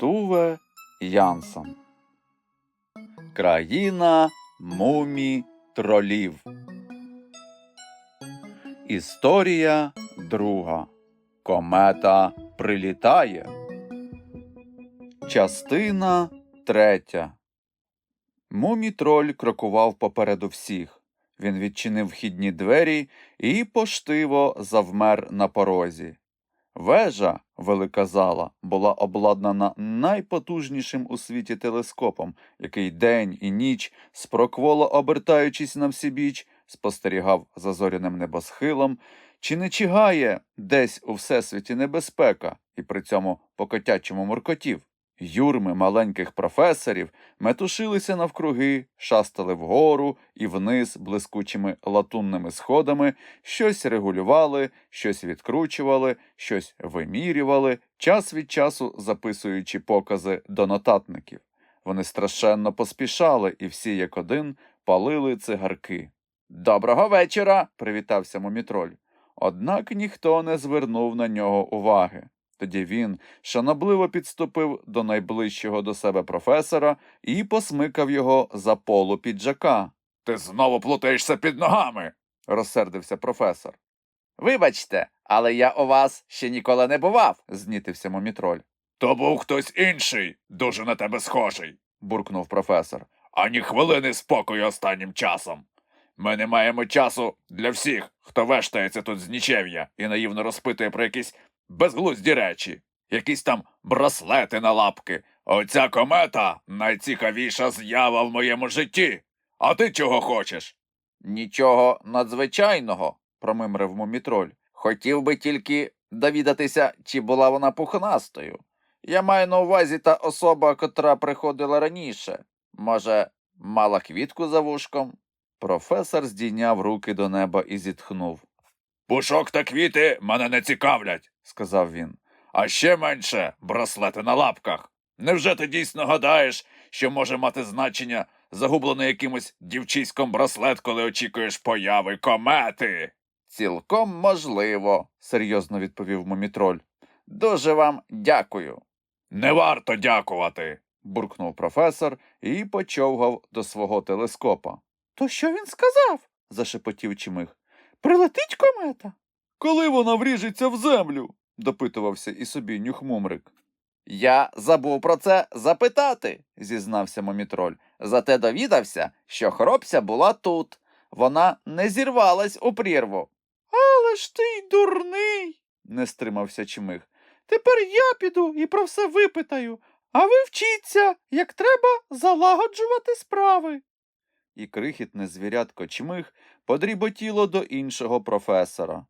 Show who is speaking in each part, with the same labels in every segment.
Speaker 1: Туве Янсон. Країна мумі тролів. Історія друга. Комета прилітає. Частина третя. Мумі-троль крокував попереду всіх. Він відчинив вхідні двері і поштиво завмер на порозі. Вежа, велика зала, була обладнана найпотужнішим у світі телескопом, який день і ніч, спрокволо обертаючись на всібіч, спостерігав за зоряним небосхилом, чи не чигає десь у всесвіті небезпека, і при цьому по котячому муркотів. Юрми маленьких професорів метушилися навкруги, шастали вгору і вниз блискучими латунними сходами, щось регулювали, щось відкручували, щось вимірювали, час від часу записуючи покази до нотатників. Вони страшенно поспішали і всі як один палили цигарки. Доброго вечора. привітався мумітроль. Однак ніхто не звернув на нього уваги. Тоді він шанобливо підступив до найближчого до себе професора і посмикав його за полу піджака. Ти знову плутаєшся під ногами, розсердився професор. Вибачте, але я у вас ще ніколи не бував, знітився мумітроль. То був хтось інший, дуже на тебе схожий, буркнув професор. Ані хвилини спокою останнім часом. Ми не маємо часу для всіх, хто вештається тут з нічев'я і наївно розпитує про якісь безглузді речі, якісь там браслети на лапки. Оця комета найцікавіша з'ява в моєму житті. А ти чого хочеш? Нічого надзвичайного, промимрив мумітроль. Хотів би тільки довідатися, чи була вона пухнастою. Я маю на увазі та особа, котра приходила раніше. Може, мала квітку за вушком? Професор здійняв руки до неба і зітхнув. Пушок та квіти мене не цікавлять, сказав він. А ще менше браслети на лапках. Невже ти дійсно гадаєш, що може мати значення загублений якимось дівчиськом браслет, коли очікуєш появи комети? Цілком можливо, серйозно відповів мумітроль. Дуже вам дякую. Не варто дякувати, буркнув професор і почовгав до свого телескопа. То що він сказав? зашепотів чимих. Прилетить комета? Коли вона вріжеться в землю? Допитувався і собі нюхмумрик. Я забув про це запитати, зізнався момітроль. Зате довідався, що хробця була тут. Вона не зірвалась у прірву. Але ж ти й дурний, не стримався чмих. Тепер я піду і про все випитаю, а ви вчіться, як треба залагоджувати справи. І крихітне звірятко чмих подріботіло до іншого професора.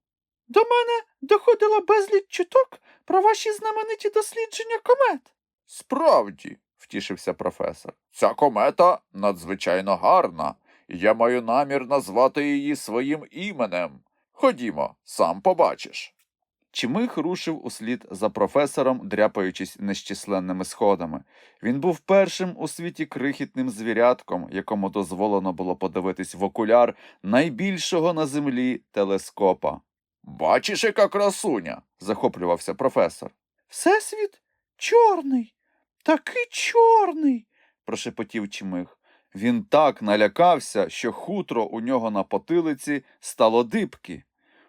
Speaker 1: До мене доходило безліч чуток про ваші знамениті дослідження комет. Справді, втішився професор, ця комета надзвичайно гарна, і я маю намір назвати її своїм іменем. Ходімо, сам побачиш. Чмих рушив услід за професором, дряпаючись нещисленними сходами. Він був першим у світі крихітним звірятком, якому дозволено було подивитись в окуляр найбільшого на землі телескопа. Бачиш, яка красуня. захоплювався професор. Всесвіт чорний, такий чорний, прошепотів чмих. Він так налякався, що хутро у нього на потилиці стало дибки.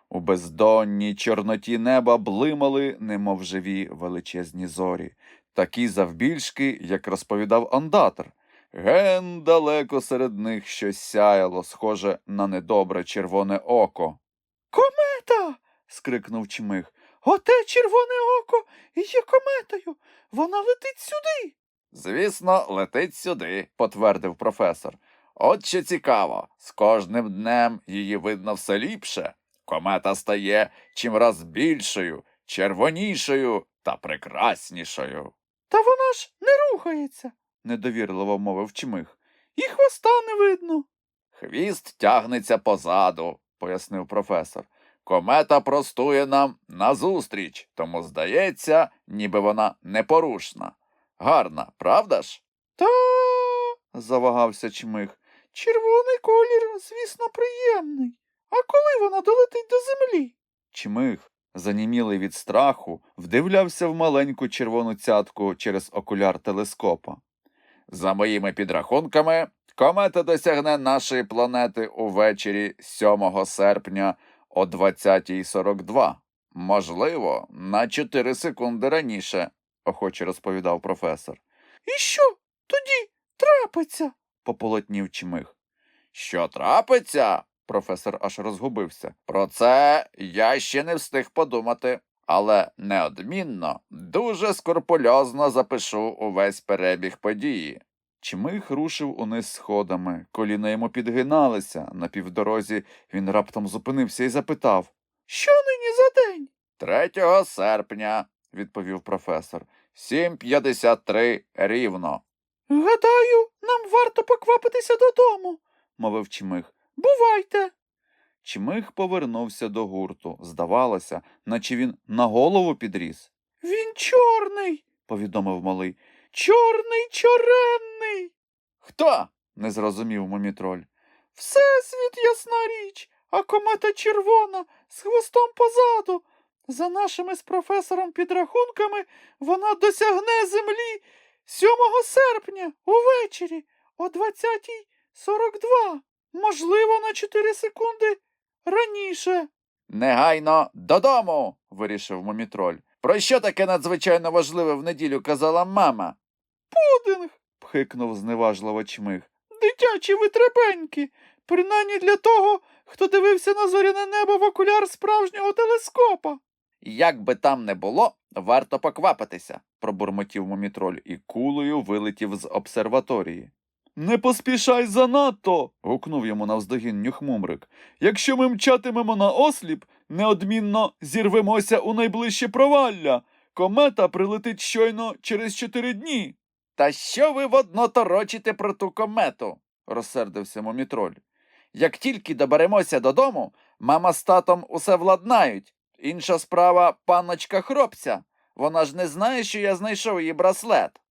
Speaker 1: У бездонній чорноті неба блимали, немов живі величезні зорі, такі завбільшки, як розповідав ондатор. Ген далеко серед них щось сяяло, схоже на недобре червоне око. Комета. скрикнув чмих. Оте червоне око є кометою. Вона летить сюди. Звісно, летить сюди, потвердив професор. От що цікаво, з кожним днем її видно все ліпше. Комета стає чимраз більшою, червонішою та прекраснішою. Та вона ж не рухається, недовірливо мовив чмих. І хвоста не видно. Хвіст тягнеться позаду, пояснив професор. Комета простує нам назустріч, тому здається, ніби вона непорушна. Гарна, правда ж? Та. завагався чмих. Червоний колір, звісно, приємний. А коли вона долетить до землі? Чмих занімілий від страху, вдивлявся в маленьку червону цятку через окуляр телескопа. За моїми підрахунками, комета досягне нашої планети увечері 7 серпня о 20.42. Можливо, на 4 секунди раніше, охоче розповідав професор. І що тоді трапиться? пополотнів чмих. Що трапиться? Професор аж розгубився. Про це я ще не встиг подумати, але неодмінно, дуже скорпульозно запишу увесь перебіг події. Чмих рушив униз сходами, коліна йому підгиналися. На півдорозі він раптом зупинився і запитав Що нині за день? Третього серпня, відповів професор. Сім п'ятдесят три рівно. Гадаю, нам варто поквапитися додому, мовив Чмих. Бувайте. Чмих повернувся до гурту. Здавалося, наче він на голову підріс. Він чорний, повідомив малий. Чорний чоренний. Хто? не зрозумів мумітроль. Всесвіт, ясна річ, а комета червона з хвостом позаду. За нашими з професором підрахунками вона досягне землі 7 серпня увечері о 20.42. Можливо, на 4 секунди раніше. Негайно додому, вирішив мумітроль. Про що таке надзвичайно важливе в неділю казала мама? Пудинг. пхикнув зневажливо чмих. Дитячі витребеньки. Принаймні для того, хто дивився на зоряне небо в окуляр справжнього телескопа. Як би там не було, варто поквапитися, пробурмотів мумітроль і кулею вилетів з обсерваторії. Не поспішай занадто. гукнув йому навздогін нюхмумрик. Якщо ми мчатимемо на осліп, неодмінно зірвемося у найближче провалля. Комета прилетить щойно через чотири дні. Та що ви водно торочите про ту комету? розсердився мумітроль. Як тільки доберемося додому, мама з татом усе владнають. Інша справа панночка хропця. Вона ж не знає, що я знайшов її браслет.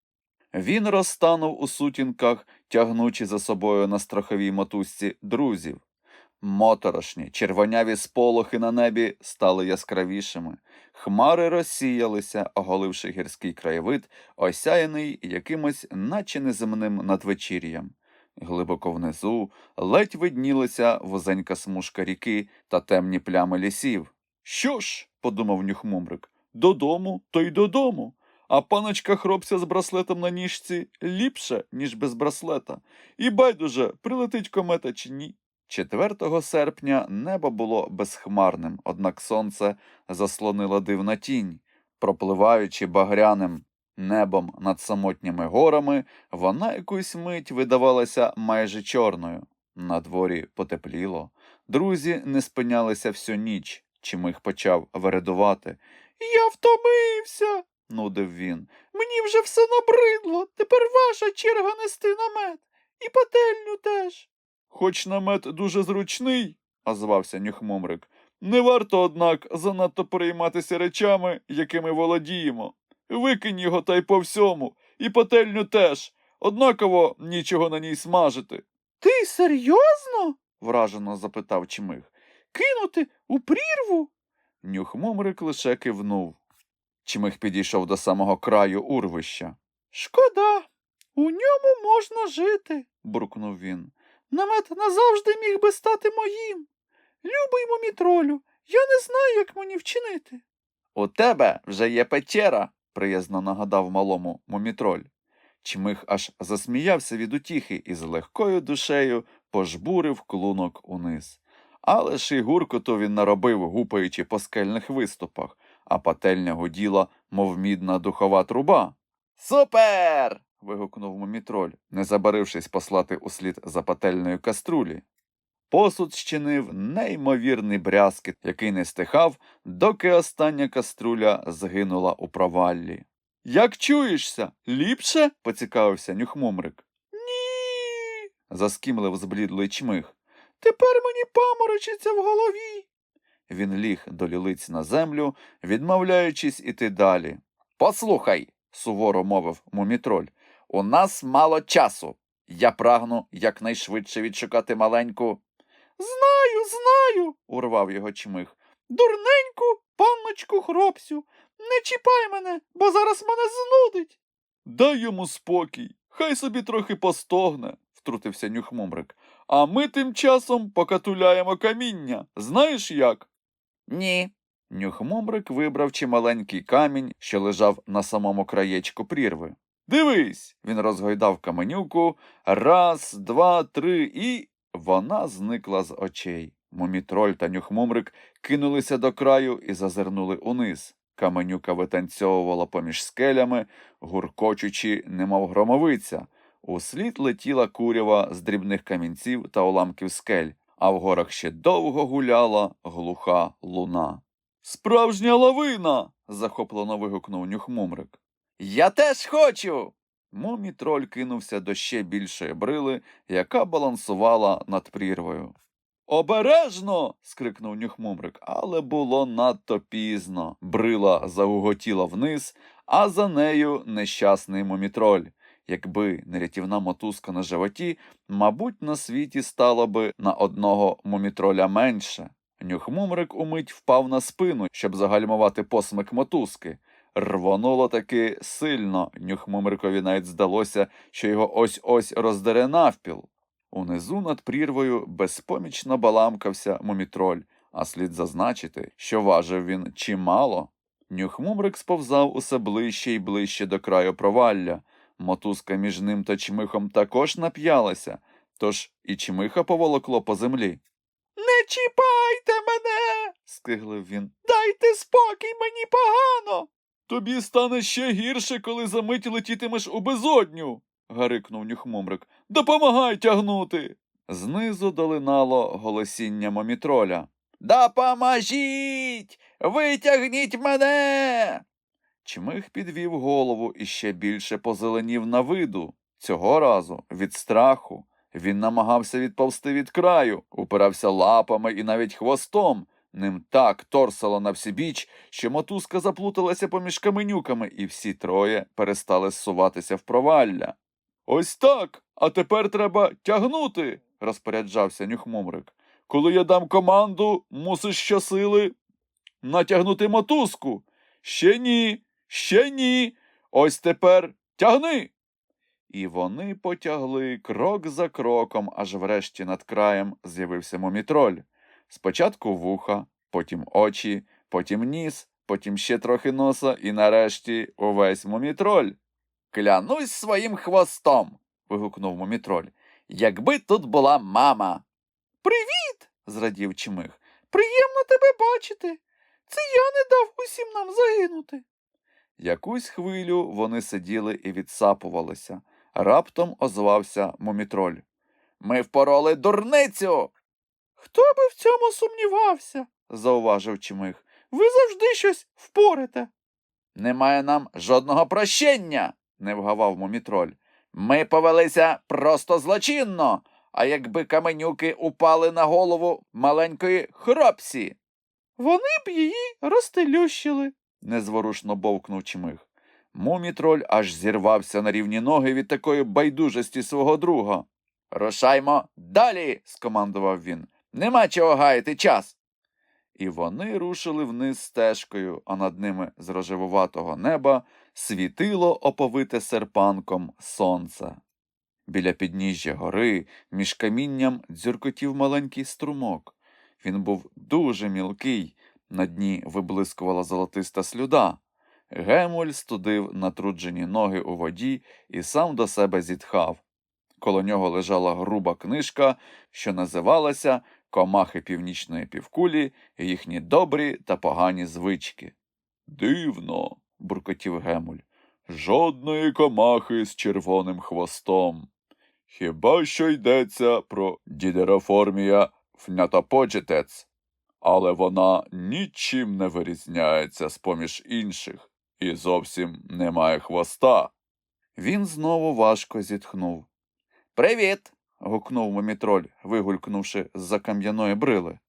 Speaker 1: Він розтанув у сутінках, тягнучи за собою на страховій мотузці друзів. Моторошні, червоняві сполохи на небі стали яскравішими. Хмари розсіялися, оголивши гірський краєвид, осяяний якимось, наче неземним надвечір'ям. Глибоко внизу ледь виднілася вузенька смужка ріки та темні плями лісів. Що ж, подумав нюхмумрик, додому, то й додому. А паночка хробця з браслетом на ніжці ліпше, ніж без браслета. І байдуже, прилетить комета чи ні. 4 серпня небо було безхмарним, однак сонце заслонила дивна тінь. Пропливаючи багряним небом над самотніми горами, вона якусь мить видавалася майже чорною. На дворі потепліло. Друзі не спинялися всю ніч, чимих почав вередувати. Я втомився, нудив він. Мені вже все набридло. Тепер ваша черга нести намет. І пательню теж. Хоч намет дуже зручний, озвався нюхмумрик. Не варто, однак, занадто перейматися речами, якими володіємо. Викинь його та й по всьому, і пательню теж. Однаково нічого на ній смажити. Ти серйозно? вражено запитав чмих. Кинути у прірву? Нюхмумрик лише кивнув. Чмих підійшов до самого краю урвища. Шкода, у ньому можна жити, буркнув він. Намет назавжди міг би стати моїм. Любий мумітролю, я не знаю, як мені вчинити. У тебе вже є печера, приязно нагадав малому мумітроль. Чмих аж засміявся від утіхи і з легкою душею пожбурив клунок униз. Але ж і гуркоту він наробив, гупаючи по скельних виступах, а пательня гуділа, мов мідна духова труба. Супер. Вигукнув мумітроль, не забарившись послати услід за пательною каструлі. Посуд щинив неймовірний брязкіт, який не стихав, доки остання каструля згинула у проваллі. Як чуєшся? Ліпше? поцікавився нюхмумрик. Ні. заскімлив зблідлий чмих. Тепер мені паморочиться в голові. Він ліг до лілиць на землю, відмовляючись іти далі. Послухай, суворо мовив мумітроль, у нас мало часу. Я прагну якнайшвидше відшукати маленьку. Знаю, знаю, урвав його чмих. Дурненьку Панночку хропсю, не чіпай мене, бо зараз мене знудить. Дай йому спокій, хай собі трохи постогне, втрутився нюхмумрик. А ми тим часом покатуляємо каміння. Знаєш як? Ні. Нюхмумрик вибрав чималенький камінь, що лежав на самому краєчку прірви. Дивись. Він розгойдав каменюку. Раз, два, три, і вона зникла з очей. Мумітроль та нюхмумрик кинулися до краю і зазирнули униз. Каменюка витанцьовувала поміж скелями, гуркочучи, немов громовиця. Услід летіла курява з дрібних камінців та уламків скель, а в горах ще довго гуляла глуха луна. Справжня лавина. захоплено вигукнув нюхмумрик. Я теж хочу. Мумітроль кинувся до ще більшої брили, яка балансувала над прірвою. Обережно. скрикнув нюхмумрик, але було надто пізно. Брила загуготіла вниз, а за нею нещасний мумітроль. Якби не рятівна мотузка на животі, мабуть, на світі стало би на одного мумітроля менше. Нюхмумрик умить впав на спину, щоб загальмувати посмик мотузки. Рвонуло таки сильно, нюхмумрикові навіть здалося, що його ось ось роздере навпіл. Унизу над прірвою безпомічно баламкався мумітроль, а слід зазначити, що важив він чимало. Нюхмумрик сповзав усе ближче і ближче до краю провалля. Мотузка між ним та чмихом також нап'ялася, тож і чмиха поволокло по землі. Не чіпайте мене. скиглив він. Дайте спокій, мені погано. Тобі стане ще гірше, коли за мить летітимеш у безодню. гарикнув нюхмумрик. Допомагай тягнути. Знизу долинало голосіння момітроля. Допоможіть! Витягніть мене. Чмих підвів голову і ще більше позеленів на виду. Цього разу від страху. Він намагався відповсти від краю, упирався лапами і навіть хвостом. Ним так торсало на всібіч, що мотузка заплуталася поміж каменюками, і всі троє перестали зсуватися в провалля. Ось так, а тепер треба тягнути, розпоряджався нюхмумрик. Коли я дам команду, мусиш щосили натягнути мотузку. Ще ні, ще ні. Ось тепер тягни. І вони потягли крок за кроком, аж врешті над краєм з'явився мумітроль. Спочатку вуха, потім очі, потім ніс, потім ще трохи носа і нарешті увесь мумітроль. Клянусь своїм хвостом. вигукнув мумітроль. Якби тут була мама. Привіт. зрадів чмих. Приємно тебе бачити. Це я не дав усім нам загинути. Якусь хвилю вони сиділи і відсапувалися. Раптом озвався мумітроль. Ми впороли дурницю. Хто би в цьому сумнівався, зауважив чмих. Ви завжди щось впорите. Немає нам жодного прощення, не вгавав мумітроль. Ми повелися просто злочинно, а якби каменюки упали на голову маленької хропсі. Вони б її розтелющили, незворушно бовкнув чмих. Мумітроль аж зірвався на рівні ноги від такої байдужості свого друга. Рушаймо далі, скомандував він. Нема чого гаяти час. І вони рушили вниз стежкою, а над ними з рожевуватого неба світило оповите серпанком сонце. Біля підніжжя гори між камінням дзюркотів маленький струмок. Він був дуже мілкий, на дні виблискувала золотиста слюда. Гемуль студив натруджені ноги у воді і сам до себе зітхав. Коло нього лежала груба книжка, що називалася Комахи північної півкулі їхні добрі та погані звички. Дивно, буркотів Гемуль. Жодної комахи з червоним хвостом. Хіба що йдеться про дідероформія фнятоподжетец, але вона нічим не вирізняється з поміж інших і зовсім не має хвоста. Він знову важко зітхнув. Привіт. Гукнув мумітроль, вигулькнувши з-за кам'яної брили.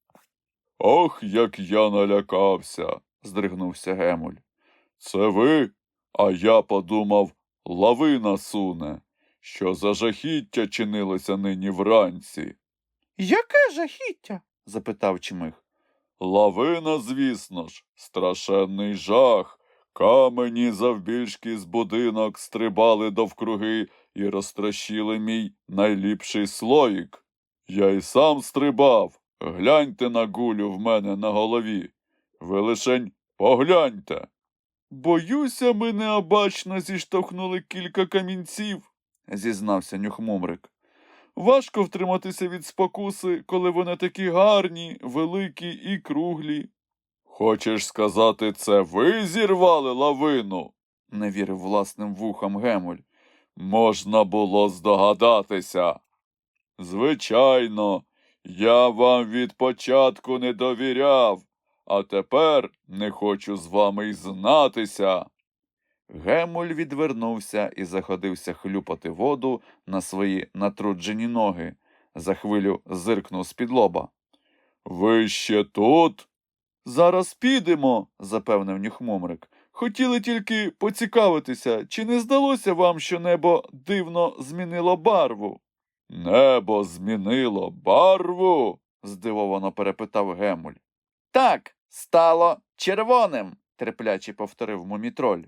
Speaker 1: Ох, як я налякався, здригнувся Гемуль. Це ви? А я подумав, лавина суне. Що за жахіття чинилося нині вранці? Яке жахіття? запитав чмих. Лавина, звісно ж, страшенний жах. Камені завбільшки з будинок стрибали довкруги і розтрощили мій найліпший слоїк. Я й сам стрибав. Гляньте на гулю в мене на голові. Ви лишень погляньте. Боюся, ми необачно зіштовхнули кілька камінців, зізнався нюхмумрик. Важко втриматися від спокуси, коли вони такі гарні, великі і круглі. Хочеш сказати, це ви зірвали лавину? не вірив власним вухам Гемуль. Можна було здогадатися. Звичайно, я вам від початку не довіряв, а тепер не хочу з вами й знатися. Гемуль відвернувся і заходився хлюпати воду на свої натруджені ноги. За хвилю зиркнув з-під лоба. Ви ще тут? Зараз підемо, запевнив нюхмумрик. Хотіли тільки поцікавитися, чи не здалося вам, що небо дивно змінило барву? Небо змінило барву? здивовано перепитав Гемуль. Так, стало червоним, терпляче повторив мумітроль.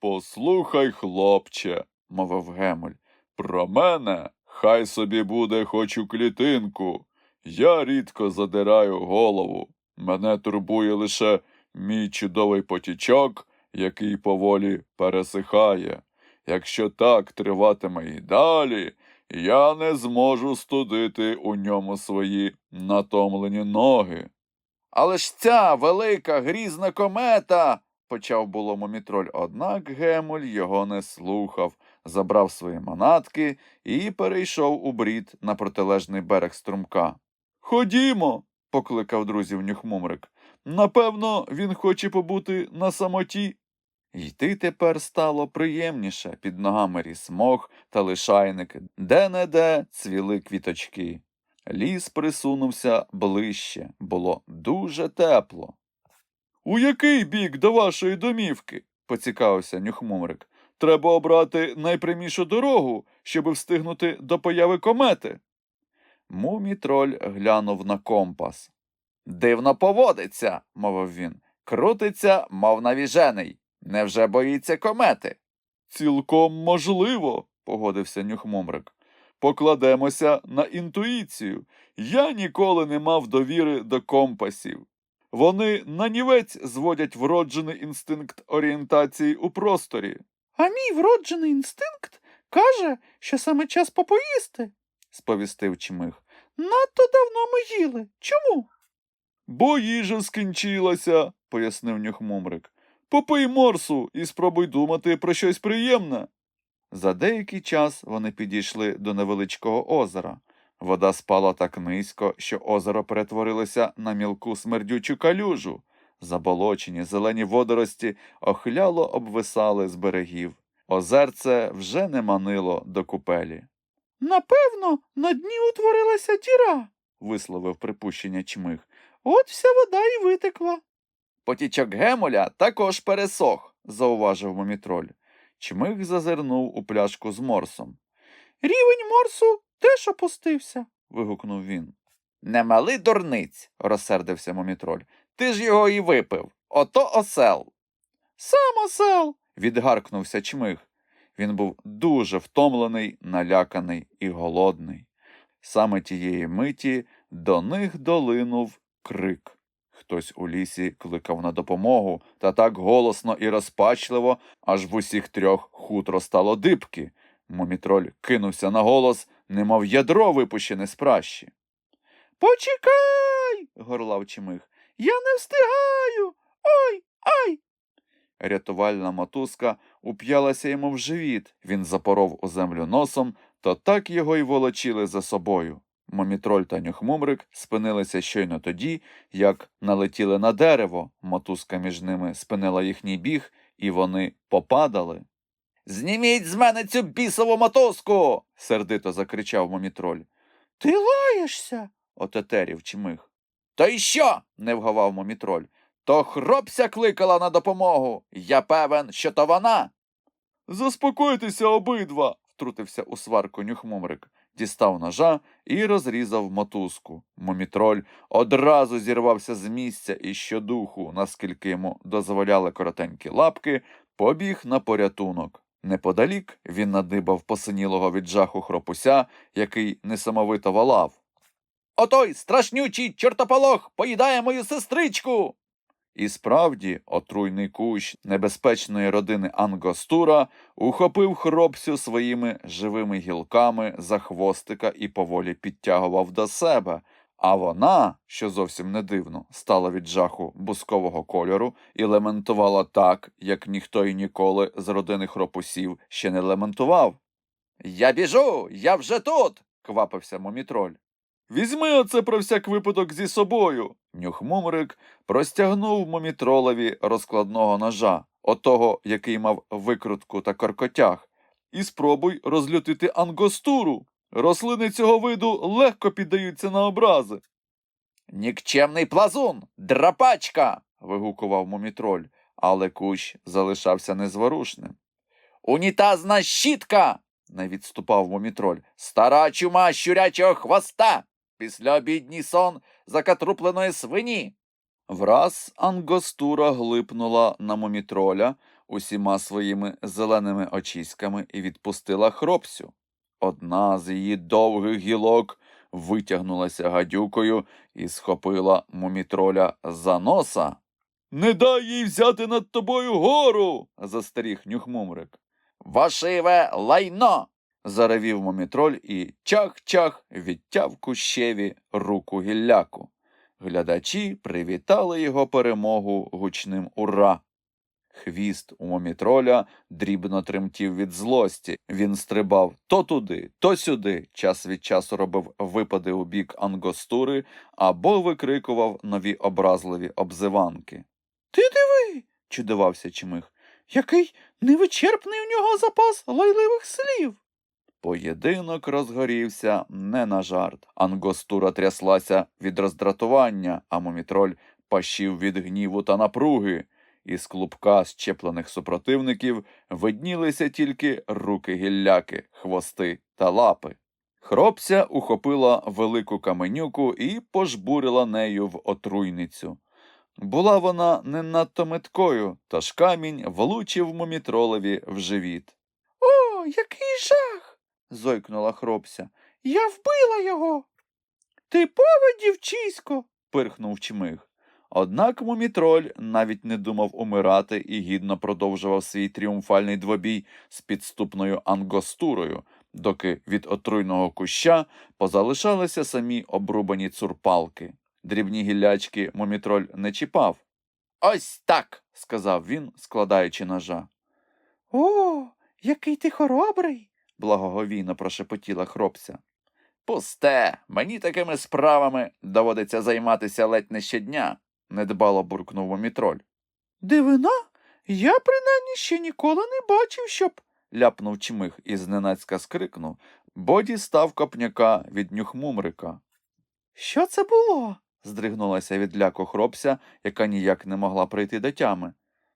Speaker 1: Послухай, хлопче, мовив Гемуль, про мене хай собі буде хоч у клітинку. Я рідко задираю голову. Мене турбує лише мій чудовий потічок, який поволі пересихає. Якщо так триватиме і далі, я не зможу студити у ньому свої натомлені ноги. Але ж ця велика грізна комета. почав було мумітроль, однак Гемуль його не слухав, забрав свої манатки і перейшов у брід на протилежний берег струмка. Ходімо, покликав друзів нюхмумрик. Напевно, він хоче побути на самоті. Йти тепер стало приємніше під ногами ріс мох та лишайник, де-не-де цвіли квіточки. Ліс присунувся ближче, було дуже тепло. У який бік до вашої домівки? поцікавився нюхмумрик. Треба обрати найпрямішу дорогу, щоби встигнути до появи комети. Мумітроль глянув на компас. Дивно поводиться, мовив він. Крутиться, мов навіжений. Невже боїться комети? Цілком можливо, погодився нюхмумрик. Покладемося на інтуїцію. Я ніколи не мав довіри до компасів. Вони нанівець зводять вроджений інстинкт орієнтації у просторі. А мій вроджений інстинкт каже, що саме час попоїсти, сповістив чмих. Надто давно ми їли. Чому? Бо їжа скінчилася, пояснив нюхмумрик. Попий морсу і спробуй думати про щось приємне. За деякий час вони підійшли до невеличкого озера. Вода спала так низько, що озеро перетворилося на мілку смердючу калюжу. Заболочені зелені водорості охляло обвисали з берегів. Озерце вже не манило до купелі. Напевно, на дні утворилася діра, висловив припущення чмих. От вся вода і витекла. Потічок Гемоля також пересох, зауважив мумітроль. Чмих зазирнув у пляшку з морсом. Рівень морсу теж опустився. вигукнув він. Не мали дурниць, розсердився мумітроль. Ти ж його і випив. Ото осел. Сам осел. відгаркнувся чмих. Він був дуже втомлений, наляканий і голодний. Саме тієї миті до них долинув крик. Хтось у лісі кликав на допомогу, та так голосно і розпачливо, аж в усіх трьох хутро стало дибки. Мумітроль кинувся на голос, немов ядро випущене з пращі. Почекай. горлав чимих. Я не встигаю. Ой, ай. Рятувальна мотузка уп'ялася йому в живіт. Він запоров у землю носом, то так його й волочили за собою. Момітроль та нюхмумрик спинилися щойно тоді, як налетіли на дерево, мотузка між ними спинила їхній біг, і вони попадали. Зніміть з мене цю бісову мотузку. сердито закричав момітроль. Ти лаєшся. отетерів чмих. То й що? не вгавав момітроль. То хропся кликала на допомогу. Я певен, що то вона. Заспокойтеся обидва, втрутився у сварку нюхмумрик. Дістав ножа і розрізав мотузку. Мумітроль одразу зірвався з місця і щодуху, наскільки йому дозволяли коротенькі лапки, побіг на порятунок. Неподалік він надибав посинілого від жаху хропуся, який несамовито волав. Отой страшнючий чортополох поїдає мою сестричку. І справді, отруйний кущ небезпечної родини Ангостура ухопив хропсю своїми живими гілками за хвостика і поволі підтягував до себе. А вона, що зовсім не дивно, стала від жаху бускового кольору і лементувала так, як ніхто й ніколи з родини хропусів ще не лементував. Я біжу, я вже тут. квапився мумітроль. Візьми оце про всяк випадок зі собою. Нюхмумрик простягнув мумітролові розкладного ножа, отого, який мав викрутку та каркотяг, і спробуй розлютити ангостуру. Рослини цього виду легко піддаються на образи. Нікчемний плазун, драпачка. вигукував мумітроль, але кущ залишався незворушним. Унітазна щітка. не відступав мумітроль. Стара чума щурячого хвоста. Післяобідній сон закатрупленої свині. Враз ангостура глипнула на мумітроля усіма своїми зеленими очіськами і відпустила хропсю. Одна з її довгих гілок витягнулася гадюкою і схопила мумітроля за носа. Не дай їй взяти над тобою гору. застеріг нюхмумрик. Вашиве лайно. Заревів мумітроль і чах-чах відтяв кущеві руку гілляку. Глядачі привітали його перемогу гучним ура. Хвіст у момітроля дрібно тремтів від злості. Він стрибав то туди, то сюди, час від часу робив випади у бік ангостури або викрикував нові образливі обзиванки. Ти диви, чудувався чмих. Який невичерпний у нього запас лайливих слів. Поєдинок розгорівся не на жарт. Ангостура тряслася від роздратування, а мумітроль пащив від гніву та напруги. Із клубка щеплених супротивників виднілися тільки руки гілляки, хвости та лапи. Хропся ухопила велику каменюку і пожбурила нею в отруйницю. Була вона не надто меткою, тож камінь влучив мумітролеві в живіт. О, який жах. Зойкнула хропся. Я вбила його. Типове дівчисько. пирхнув чмих. Однак мумітроль навіть не думав умирати і гідно продовжував свій тріумфальний двобій з підступною ангостурою, доки від отруйного куща позалишалися самі обрубані цурпалки. Дрібні гіллячки мумітроль не чіпав. Ось так, сказав він, складаючи ножа. О, який ти хоробрий, благоговійно прошепотіла хропся. Пусте, мені такими справами доводиться займатися ледь не щодня, недбало буркнув мумітроль. Дивина, я принаймні ще ніколи не бачив, щоб. ляпнув чмих і зненацька скрикнув, бо дістав копняка від нюхмумрика. Що це було? здригнулася від ляку хропся, яка ніяк не могла прийти до тями.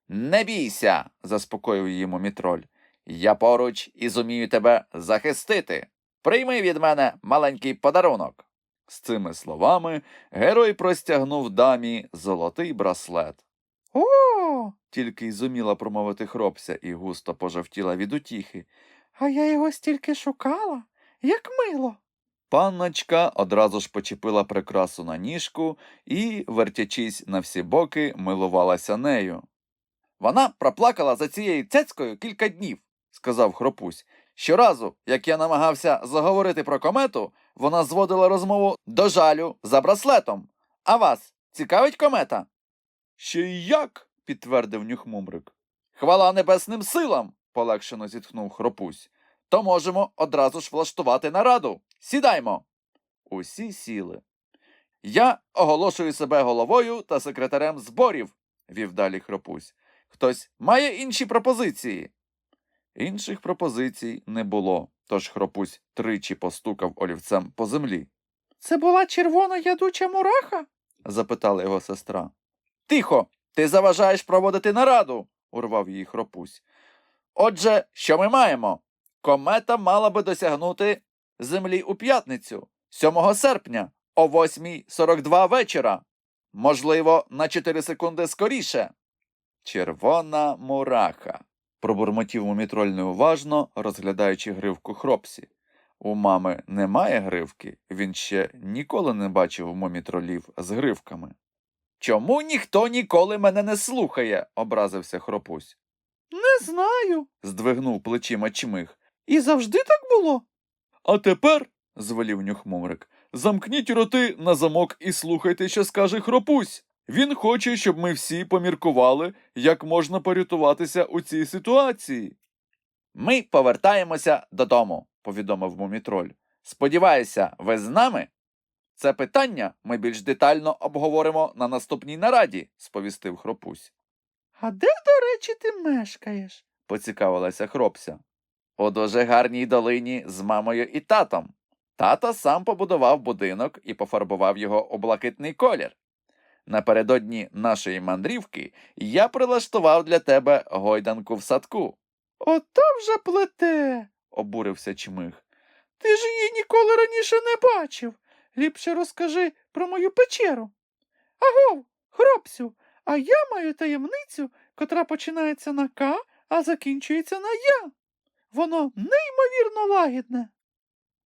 Speaker 1: Не бійся, заспокоїв її мумітроль. Я поруч і зумію тебе захистити. Прийми від мене маленький подарунок. З цими словами герой простягнув дамі золотий браслет. О. тільки й зуміла промовити хропся і густо пожовтіла від утіхи. А я його стільки шукала, як мило. Панночка одразу ж почепила прикрасу на ніжку і, вертячись на всі боки, милувалася нею. Вона проплакала за цією цецькою кілька днів, сказав хропусь. Щоразу, як я намагався заговорити про комету, вона зводила розмову до жалю за браслетом. А вас цікавить комета? Ще й як, підтвердив нюхмумрик. Хвала небесним силам, полегшено зітхнув хропусь. То можемо одразу ж влаштувати нараду. Сідаймо. Усі сіли. Я оголошую себе головою та секретарем зборів, вів далі хропусь. Хтось має інші пропозиції. Інших пропозицій не було, тож хропусь тричі постукав олівцем по землі. Це була червона ядуча мураха? запитала його сестра. Тихо, ти заважаєш проводити нараду, урвав її хропусь. Отже, що ми маємо? Комета мала би досягнути землі у п'ятницю, 7 серпня, о 8.42 вечора. Можливо, на 4 секунди скоріше. Червона мураха. Пробурмотів мумітроль неуважно, розглядаючи гривку хропсі. У мами немає гривки, він ще ніколи не бачив мумітролів з гривками. Чому ніхто ніколи мене не слухає? образився хропусь.
Speaker 2: Не знаю.
Speaker 1: Здвигнув плечима чмих.
Speaker 2: І завжди так було.
Speaker 1: А тепер, звелів нюхмумрик, замкніть роти на замок і слухайте, що скаже хропусь. Він хоче, щоб ми всі поміркували, як можна порятуватися у цій ситуації. Ми повертаємося додому, повідомив мумітроль. Сподіваюся, ви з нами? Це питання ми більш детально обговоримо на наступній нараді, сповістив хропусь.
Speaker 2: А де, до речі, ти мешкаєш?
Speaker 1: поцікавилася хропся. У дуже гарній долині з мамою і татом. Тато сам побудував будинок і пофарбував його у блакитний колір. Напередодні нашої мандрівки я прилаштував для тебе гойданку в садку,
Speaker 2: Ото вже плете.
Speaker 1: обурився чмих.
Speaker 2: Ти ж її ніколи раніше не бачив. Ліпше розкажи про мою печеру. Агов, хропсю, а я маю таємницю, котра починається на К, а закінчується на Я. Воно неймовірно лагідне.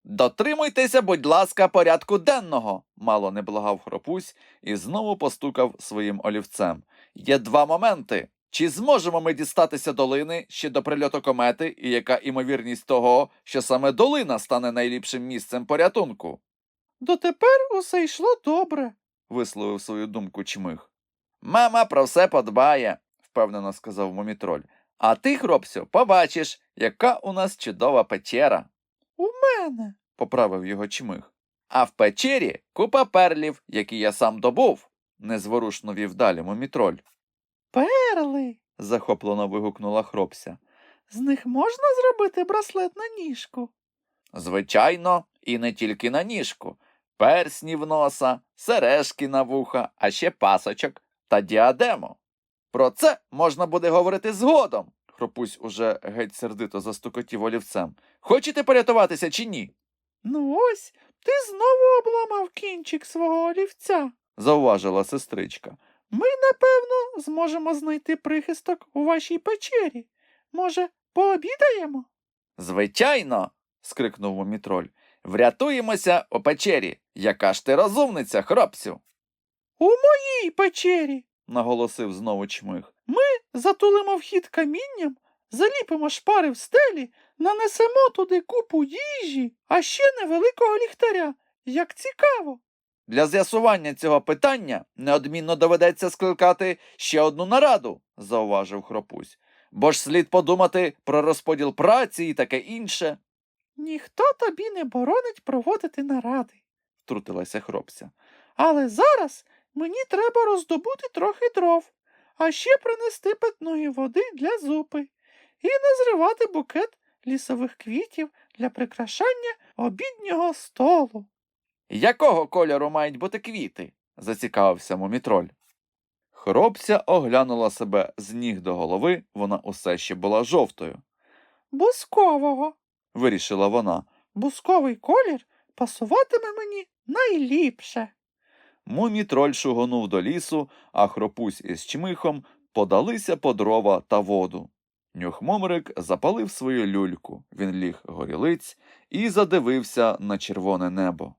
Speaker 1: Дотримуйтеся, будь ласка, порядку денного, мало не благав хропусь і знову постукав своїм олівцем. Є два моменти. Чи зможемо ми дістатися долини ще до прильоту комети, і яка імовірність того, що саме долина стане найліпшим місцем порятунку?
Speaker 2: Дотепер усе йшло добре.
Speaker 1: висловив свою думку чмих. Мама про все подбає, впевнено сказав мумітроль. А ти, хропсю, побачиш, яка у нас чудова печера.
Speaker 2: У
Speaker 1: поправив його чмих. А в печері купа перлів, які я сам добув, незворушно вів далі мумітроль.
Speaker 2: Перли.
Speaker 1: захоплено вигукнула хропся.
Speaker 2: З них можна зробити браслет на ніжку.
Speaker 1: Звичайно, і не тільки на ніжку. Персні в носа, сережки на вуха, а ще пасочок та діадему. Про це можна буде говорити згодом. Хропусь уже геть сердито застукотів олівцем. Хочете порятуватися чи ні?
Speaker 2: Ну ось, ти знову обламав кінчик свого олівця.
Speaker 1: зауважила сестричка.
Speaker 2: Ми, напевно, зможемо знайти прихисток у вашій печері. Може, пообідаємо?
Speaker 1: Звичайно. скрикнув мумітроль. Врятуємося у печері. Яка ж ти розумниця, хропсю.
Speaker 2: У моїй печері.
Speaker 1: наголосив знову чмих.
Speaker 2: Затулимо вхід камінням, заліпимо шпари в стелі, нанесемо туди купу їжі, а ще невеликого ліхтаря. Як цікаво.
Speaker 1: Для з'ясування цього питання неодмінно доведеться скликати ще одну нараду, зауважив хропусь. Бо ж слід подумати про розподіл праці і таке інше,
Speaker 2: Ніхто тобі не боронить проводити наради.
Speaker 1: втрутилася хропся.
Speaker 2: Але зараз мені треба роздобути трохи дров, а ще принести питної води для зупи і не зривати букет лісових квітів для прикрашання обіднього столу.
Speaker 1: Якого кольору мають бути квіти? зацікавився мумітроль. Хропся оглянула себе з ніг до голови, вона усе ще була жовтою.
Speaker 2: Бускового.
Speaker 1: Вирішила вона.
Speaker 2: Бусковий колір пасуватиме мені найліпше.
Speaker 1: Мумітроль шугонув до лісу, а хропусь із чмихом подалися по дрова та воду. Нюхмомрик запалив свою люльку, він ліг горілиць і задивився на червоне небо.